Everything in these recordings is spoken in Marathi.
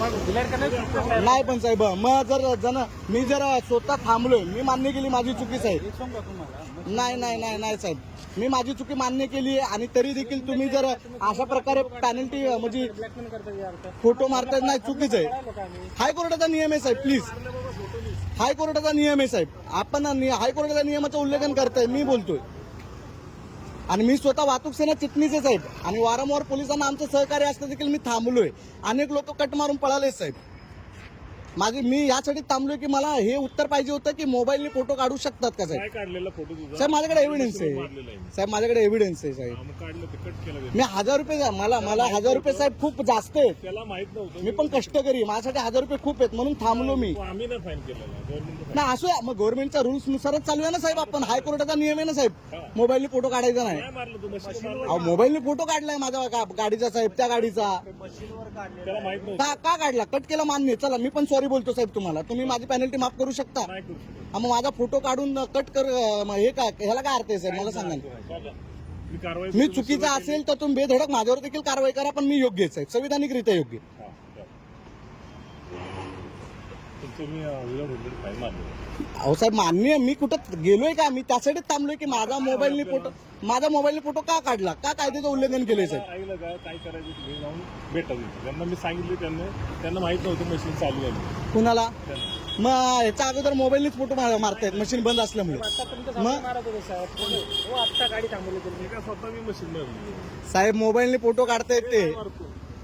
नाही पण साहेब मग जर जण मी जर स्वतः थांबलोय. मी मान्य केली माझी चुकी साहेब. नाही नाही नाही नाही साहेब. मी माझी चुकी मान्य केली आहे आणि तरी देखील तुम्ही जर अशा प्रकारे पॅनल्टी म्हणजे फोटो मारताय नाही चुकीचं आहे. हायकोर्टाचा नियम आहे साहेब प्लीज हायकोर्टाचा नियम आहे साहेब. आपण हायकोर्टाच्या नियमाचं उल्लेखन करताय मी बोलतोय. आणि मी स्वतः वाहतूक सेना चिटणीचे साहेब. आणि वारंवार पोलिसांना आमचं सहकार्य असतं देखील मी थांबलोय. अनेक लोक कट मारून पळाले साहेब. माझी मी यासाठी थांबलोय की मला हे उत्तर पाहिजे होतं की मोबाईलने फोटो काढू शकतात का साहेब? काय काढलेला फोटो तुझा? साहेब माझ्याकडे एव्हिडन्स आहे. मारलेला आहे. साहेब माझ्याकडे एव्हिडन्स आहे साहेब. हा, मग काढलं ते कट केलं ते. मी हजार रुपये मला मला हजार रुपये साहेब खूप जास्त आहेत. त्याला माहीत नव्हतं. मी पण कष्टकरी. माझ्यासाठी हजार रुपये खूप आहेत म्हणून थांबलो मी. मग आम्ही नाही फाईन केलेला. गव्हर्नमेंट ना असं मग गव्हर्नमेंटच्या रुल्स नुसारच चालू आहे ना साहेब आपण. हायकोर्टाचा नियम आहे ना साहेब. मोबाईलने फोटो काढायचा नाही. काय मारलं तू? मशीन मारलं अहो मोबाईलने फोटो काढलाय माझ्या गा- गाडीचा साहेब त्या गाडीचा. त्याला माहीत नव्हतं. का का काढला? कट केला मान्य. चला मी पण सॉरी बोलतो साहेब तुम्हाला. तुम्ही माझी पेनल्टी माफ करू शकता. नाही करू शकत. हा, मग माझा फोटो काढून कट कर हे काय ह्याला काय अर्थ आहे साहेब? मला सांगा ना. मी कारवाई मी चुकीचा असेल तर तुम्ही बेधडक माझ्यावर देखील कारवाई करा पण मी योग्य आहे, साहेब. संविधानिकरित्या योग्य आहे. हा, बरं. तुमचं मी विदाउट हंड्रेड फाईन मारलं अहो साहेब मान्य आहे, मी कुठं गेलोय का? मी त्यासाठीच थांबलोय की माझा मोबाईलने फोटो माझा मोबाईलने फोटो का काढला? का कायद्याचं उल्लंघन केलंय साहेब? काय काय करायचं तुम्ही जाऊन भेटा तिथे. त्यांना मी सांगितले त्यांना. त्यांना माहीत नव्हतं मशीन चालू आहे कुणाला? मग याच्या अगोदर मोबाईलनेच फोटो मार- मारतायत. मशीन बंद असल्यामुळे. मग? मी काय स्वतः मी मशीन मारली. साहेब मोबाईलने फोटो काढतायत ते.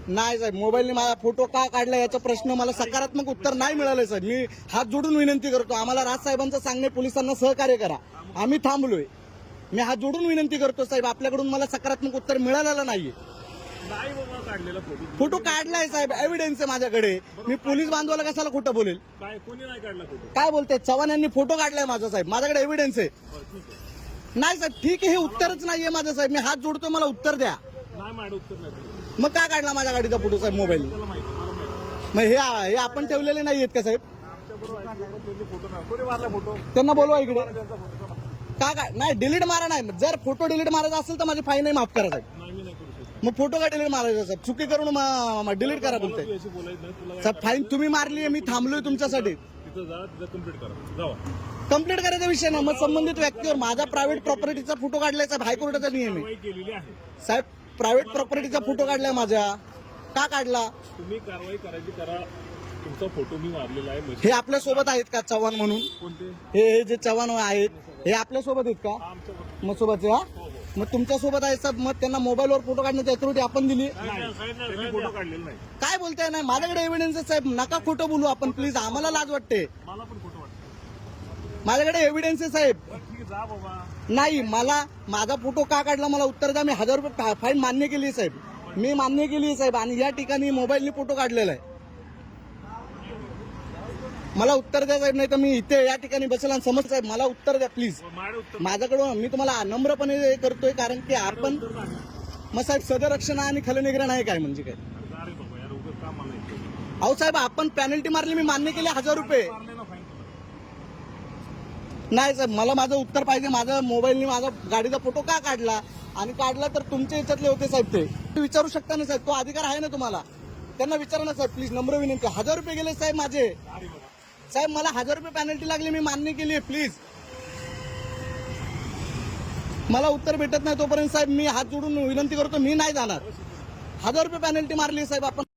नाही साहेब मोबाईलने माझा फोटो का काढला याचा प्रश्न मला सकारात्मक उत्तर नाही मिळालंय साहेब. मी हात जोडून विनंती करतो आम्हाला राज साहेबांचं सांगणे पोलिसांना सहकार्य करा. आम्ही थांबलोय. मी हात जोडून विनंती करतो साहेब आपल्याकडून मला सकारात्मक उत्तर मिळालेलं नाहीये. फोटो काढलाय साहेब एव्हिडन्स आहे माझ्याकडे. मी पोलीस बांधवाला कशाला खोटं बोलेल? काय बोलताय? चव्हाण यांनी फोटो काढलाय माझा साहेब माझ्याकडे एव्हिडन्स आहे. नाही साहेब ठीक आहे हे उत्तरच नाहीये माझं साहेब. मी हात जोडतो मला उत्तर द्या. नाही उत्तर नाही. मग काय काढला माझ्या गाडीचा फोटो साहेब मोबाईल मग हे हे आपण ठेवलेले नाही आहेत का साहेब? त्यांना बोलवा इकडे. का काय नाही डिलीट मारा नाही. जर फोटो डिलीट मारायचा असेल तर माझी फाईन नाही माफ करा साहेब. मग फोटो का डिलीट मारायचा साहेब? चुकी करून डिलीट करा तू बोलते साहेब फाईन तुम्ही मारली आहे मी थांबलोय तुमच्यासाठी. कंप्लीट कंप्लीट करायचा विषय नाही. मग संबंधित व्यक्तीवर माझा प्रायव्हेट प्रॉपर्टीचा फोटो काढलाय साहेब हायकोर्टाचा नियम आहे. साहेब प्रायव्हेट प्रॉपर्टीचा फोटो काढलाय माझ्या का काढला? तुम्ही कारवाई करायची करा. तुमचा फोटो मी मारलेला आहे मशीन हे आपल्यासोबत आहेत का चव्हाण म्हणून? कोणते? हे हे जे चव्हाण आहेत हे आपल्यासोबत आहेत का? आमच्या मग सोबतचे हा? मग तुमच्यासोबत आहे साहेब मग त्यांना मोबाईलवर फोटो काढण्याची अथॉरिटी आपण दिली? त्यांनी फोटो काढलेला नाही काय बोलताय? नाही माझ्याकडे एव्हिडन्स साहेब. नका खोटं बोलू आपण प्लीज आम्हाला लाज वाटते. मला पण फोटो वाटतो. माझ्याकडे एव्हिडन्स आहे साहेब. जा बाबा. नाही मला माझा फोटो का काढला मला उत्तर द्या. मी हजार रुपये फाईन मान्य केली साहेब. मी मान्य केली साहेब. आणि या ठिकाणी मोबाईलने फोटो काढलेला आहे. मला उत्तर द्या साहेब. नाही तर मी इथे या ठिकाणी बसेल आणि समज साहेब मला उत्तर द्या प्लीज उत्तर माझ्याकडून मी तुम्हाला नम्रपणे हे करतोय कारण की आपण मग. साहेब सदरक्षण आणि खलनिग्रहण आहे काय म्हणजे काय? अहो साहेब आपण पॅनल्टी मारली मी मान्य केली हजार रुपये मारले ना फाईन तुला नाही साहेब मला माझं उत्तर पाहिजे माझा मोबाईलने माझा गाडीचा फोटो का काढला? आणि काढला तर तुमच्या याच्यातले होते साहेब ते. विचारू शकता ना साहेब तो अधिकार आहे ना तुम्हाला? त्यांना विचारा ना साहेब प्लीज नम्र विनंती. हजार रुपये गेले साहेब माझे. साहेब मला हजार रुपये पॅनल्टी लागली मी मान्य केली आहे प्लीज मला उत्तर भेटत नाही तोपर्यंत साहेब मी हात जोडून विनंती करतो मी नाही जाणार. हजार रुपये पॅनल्टी मारली साहेब आपण